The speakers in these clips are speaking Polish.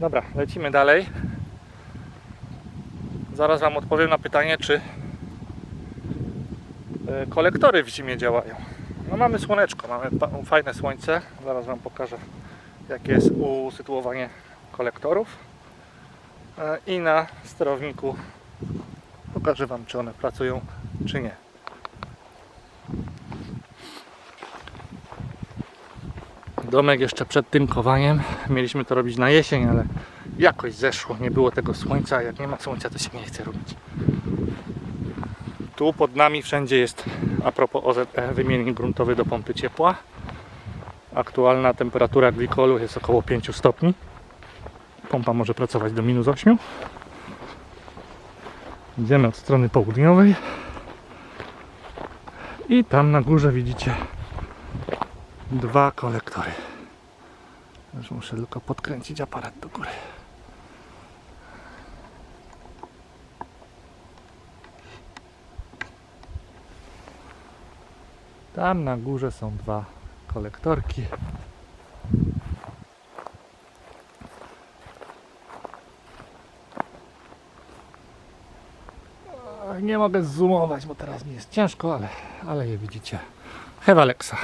Dobra, lecimy dalej. Zaraz Wam odpowiem na pytanie, czy e, kolektory w zimie działają. No mamy słoneczko, mamy fajne słońce. Zaraz Wam pokażę, jakie jest usytuowanie kolektorów. E, I na sterowniku pokażę Wam, czy one pracują, czy nie. Domek jeszcze przed tym kowaniem. Mieliśmy to robić na jesień, ale jakoś zeszło. Nie było tego słońca. Jak nie ma słońca, to się nie chce robić. Tu pod nami wszędzie jest, a propos OZE, wymiennik gruntowy do pompy ciepła. Aktualna temperatura glikolu jest około 5 stopni. Pompa może pracować do minus 8. Idziemy od strony południowej. I tam na górze widzicie dwa kolektory. Już muszę tylko podkręcić aparat do góry. Tam na górze są dwa kolektorki. Nie mogę zoomować, bo teraz mi jest ciężko, ale, ale je widzicie. Hewalexa.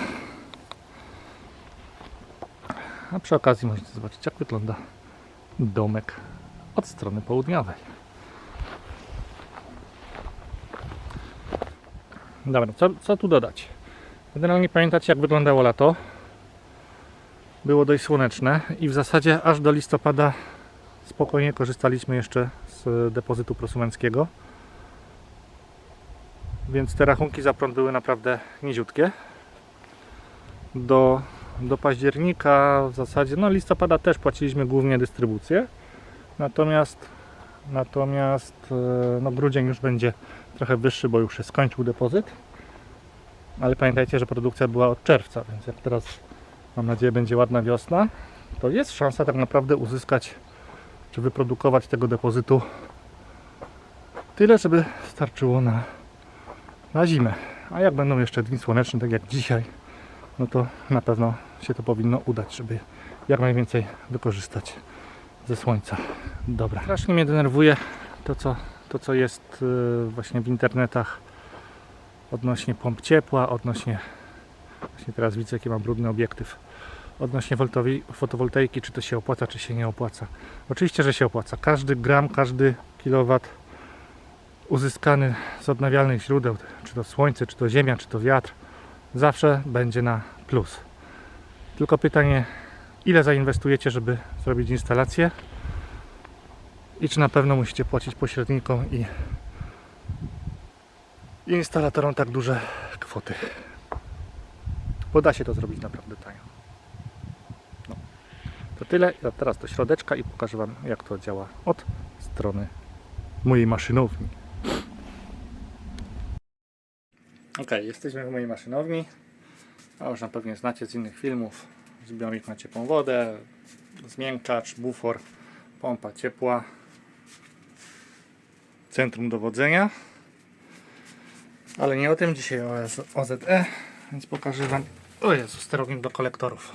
A przy okazji możecie zobaczyć, jak wygląda domek od strony południowej. Dobra, co, co tu dodać? Generalnie pamiętacie, jak wyglądało lato. Było dość słoneczne i w zasadzie aż do listopada spokojnie korzystaliśmy jeszcze z depozytu prosumenckiego. Więc te rachunki za prąd były naprawdę niziutkie. Do do października w zasadzie, no listopada też płaciliśmy głównie dystrybucję. Natomiast natomiast e, no grudzień już będzie trochę wyższy, bo już się skończył depozyt. Ale pamiętajcie, że produkcja była od czerwca, więc jak teraz mam nadzieję będzie ładna wiosna, to jest szansa tak naprawdę uzyskać czy wyprodukować tego depozytu tyle, żeby starczyło na, na zimę. A jak będą jeszcze dni słoneczne, tak jak dzisiaj, no to na pewno się to powinno udać, żeby jak najwięcej wykorzystać ze słońca. Dobra. Strasznie mnie denerwuje to, co, to, co jest yy, właśnie w internetach odnośnie pomp ciepła, odnośnie właśnie teraz widzę, jaki mam brudny obiektyw odnośnie fotowoltaiki, czy to się opłaca, czy się nie opłaca. Oczywiście, że się opłaca. Każdy gram, każdy kilowat uzyskany z odnawialnych źródeł, czy to słońce, czy to ziemia, czy to wiatr, zawsze będzie na plus. Tylko pytanie, ile zainwestujecie, żeby zrobić instalację i czy na pewno musicie płacić pośrednikom i instalatorom tak duże kwoty. Bo da się to zrobić naprawdę tanio. No. To tyle. Ja teraz do środeczka i pokażę Wam jak to działa od strony mojej maszynowni. Ok, jesteśmy w mojej maszynowni. A już na pewnie znacie z innych filmów. Zbiornik na ciepłą wodę, zmiękczacz, bufor, pompa ciepła, centrum dowodzenia. Ale nie o tym dzisiaj, o OZE, więc pokażę Wam. O Jezu, sterownik do kolektorów.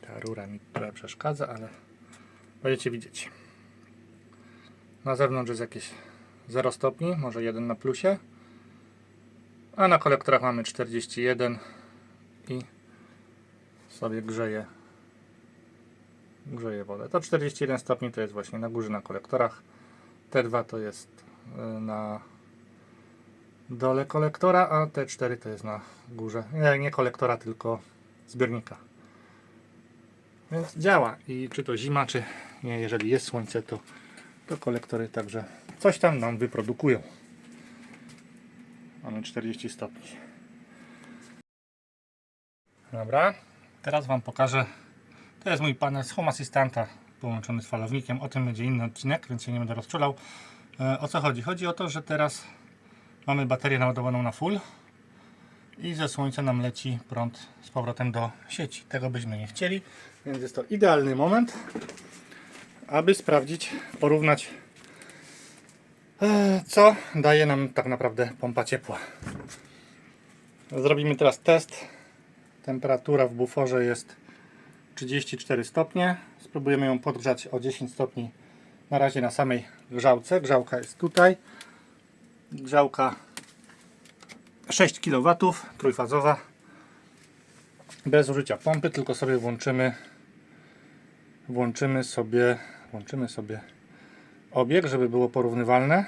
Ta rura mi trochę przeszkadza, ale będziecie widzieć. Na zewnątrz jest jakieś 0 stopni, może 1 na plusie. A na kolektorach mamy 41 i sobie grzeje grzeje wodę. To 41 stopni to jest właśnie na górze na kolektorach. T2 to jest y, na dole kolektora, a T4 to jest na górze. Nie, nie kolektora, tylko zbiornika. Więc działa i czy to zima, czy nie, jeżeli jest słońce, to, to kolektory także coś tam nam wyprodukują. Mamy 40 stopni. Dobra, teraz Wam pokażę. To jest mój panel z Home Assistanta połączony z falownikiem. O tym będzie inny odcinek, więc się nie będę rozczulał. E, O co chodzi? Chodzi o to, że teraz mamy baterię naładowaną na full i ze słońca nam leci prąd z powrotem do sieci. Tego byśmy nie chcieli, więc jest to idealny moment, aby sprawdzić, porównać co daje nam tak naprawdę pompa ciepła. Zrobimy teraz test. Temperatura w buforze jest 34 stopnie. Spróbujemy ją podgrzać o 10 stopni na razie na samej grzałce. Grzałka jest tutaj. Grzałka 6 kW, trójfazowa. Bez użycia pompy, tylko sobie włączymy włączymy sobie włączymy sobie obieg, żeby było porównywalne.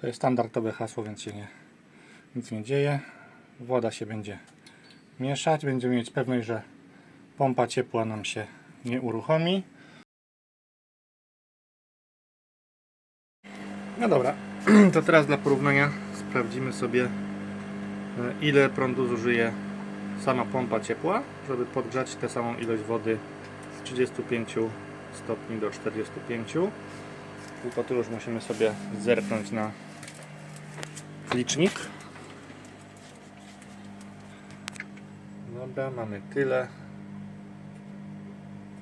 To jest standardowe hasło, więc się nie, nic nie dzieje. Woda się będzie mieszać. Będziemy mieć pewność, że pompa ciepła nam się nie uruchomi. No dobra, to teraz dla porównania sprawdzimy sobie e, ile prądu zużyje sama pompa ciepła, żeby podgrzać tę samą ilość wody 35 stopni do 45. Tylko tu już musimy sobie zerknąć na licznik. Dobra, mamy tyle.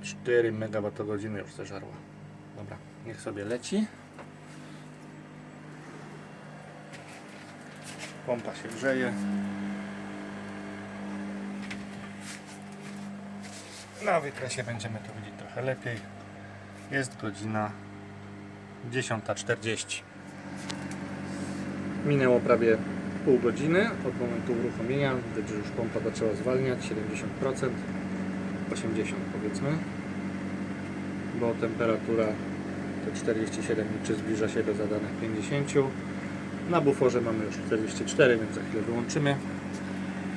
4 MWh już zeżarła. Dobra, niech sobie leci. Pompa się grzeje. Na wykresie będziemy to widzieć trochę lepiej. Jest godzina 10.40. Minęło prawie pół godziny od momentu uruchomienia. Widać, że już pompa zaczęła zwalniać 70%, 80% powiedzmy, bo temperatura to 47 liczy zbliża się do zadanych 50. Na buforze mamy już 44, więc za chwilę wyłączymy.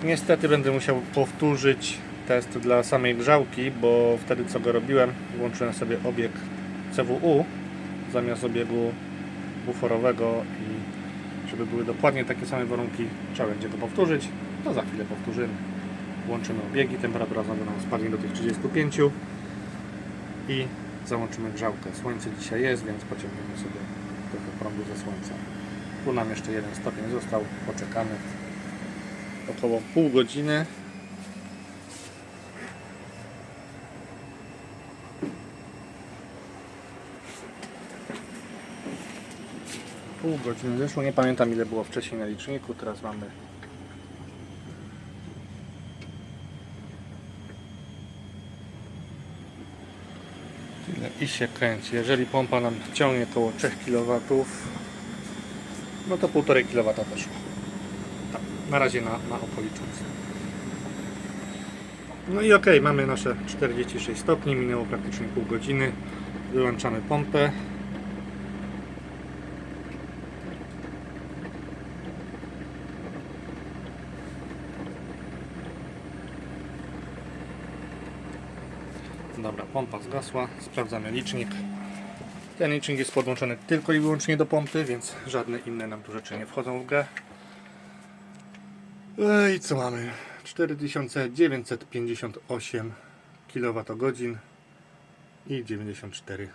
Niestety będę musiał powtórzyć test dla samej grzałki, bo wtedy co go robiłem, włączyłem sobie obieg CWU zamiast obiegu buforowego i żeby były dokładnie takie same warunki, trzeba będzie go powtórzyć. To za chwilę powtórzymy. Włączymy obiegi, temperatura znowu nam spadnie do tych 35 i załączymy grzałkę. Słońce dzisiaj jest, więc pociągniemy sobie trochę prądu ze słońca. Tu nam jeszcze jeden stopień został, poczekamy około pół godziny. Pół godziny zeszło, nie pamiętam ile było wcześniej na liczniku, teraz mamy tyle i się kręci. Jeżeli pompa nam ciągnie około 3 kW, no to 1,5 kW też. Tak, na razie na, na. No i ok, mamy nasze 46 stopni, minęło praktycznie pół godziny. Wyłączamy pompę. Dobra, pompa zgasła. Sprawdzamy licznik. Ten licznik jest podłączony tylko i wyłącznie do pompy, więc żadne inne nam tu rzeczy nie wchodzą w grę. No I co mamy? 4958 kWh i 94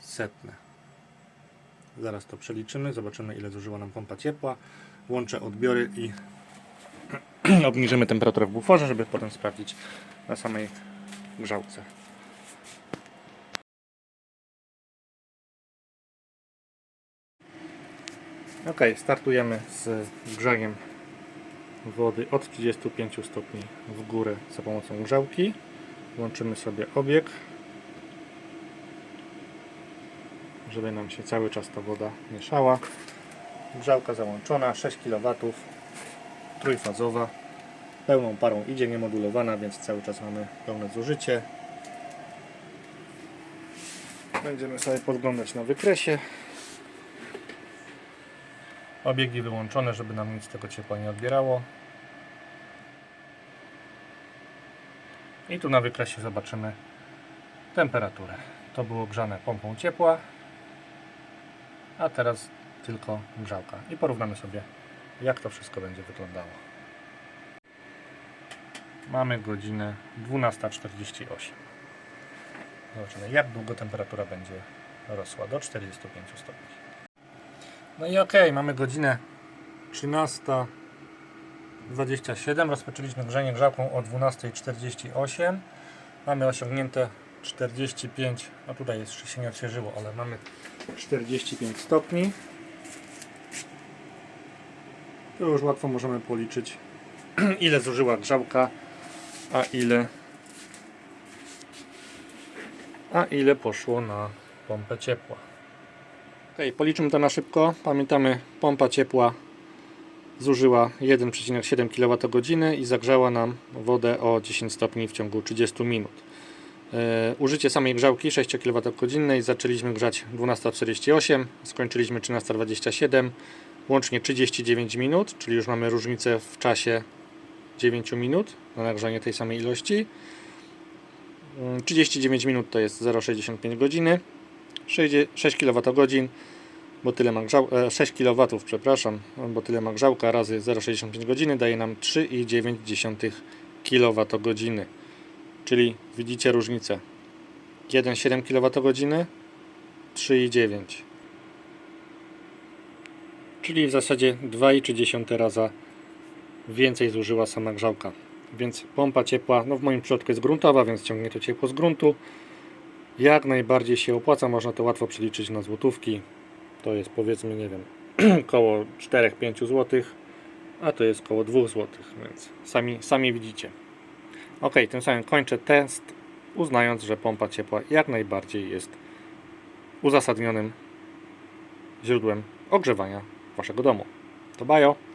setne. Zaraz to przeliczymy, zobaczymy ile zużyła nam pompa ciepła. Łączę odbiory i obniżymy temperaturę w buforze, żeby potem sprawdzić na samej grzałce. Ok, startujemy z grzaniem wody od 35 stopni w górę za pomocą grzałki. Włączymy sobie obieg, żeby nam się cały czas ta woda mieszała. Grzałka załączona, 6 kW, trójfazowa. Pełną parą idzie, niemodulowana, więc cały czas mamy pełne zużycie. Będziemy sobie podglądać na wykresie. Obiegi wyłączone, żeby nam nic tego ciepła nie odbierało. I tu na wykresie zobaczymy temperaturę. To było grzane pompą ciepła, a teraz tylko grzałka. I porównamy sobie, jak to wszystko będzie wyglądało. Mamy godzinę 12.48. Zobaczymy, jak długo temperatura będzie rosła do 45 stopni. No i ok, mamy godzinę 13.27. Rozpoczęliśmy grzanie grzałką o 12.48. Mamy osiągnięte 45, a tutaj jeszcze się nie odświeżyło, ale mamy 45 stopni. To już łatwo możemy policzyć ile zużyła grzałka, a ile a ile poszło na pompę ciepła. Ok, policzmy to na szybko. Pamiętamy, pompa ciepła zużyła 1,7 kWh i zagrzała nam wodę o 10 stopni w ciągu 30 minut. E, użycie samej grzałki 6 kWh zaczęliśmy grzać 12.48, skończyliśmy 13.27, łącznie 39 minut, czyli już mamy różnicę w czasie 9 minut na nagrzanie tej samej ilości. Mm, 39 minut to jest 0,65 godziny, 6 kWh, bo tyle ma grzał, e, 6 kW, przepraszam, bo tyle ma grzałka razy 0,65 godziny daje nam 3,9 kWh. Czyli widzicie różnicę. 1,7 kWh, 3,9. Czyli w zasadzie 2,3 raza więcej zużyła sama grzałka. Więc pompa ciepła, no w moim przypadku jest gruntowa, więc ciągnie to ciepło z gruntu. Jak najbardziej się opłaca, można to łatwo przeliczyć na złotówki. To jest powiedzmy, nie wiem, około 4-5 zł, a to jest około 2 zł, więc sami, sami widzicie. Ok, tym samym kończę test, uznając, że pompa ciepła jak najbardziej jest uzasadnionym źródłem ogrzewania waszego domu. To bajo!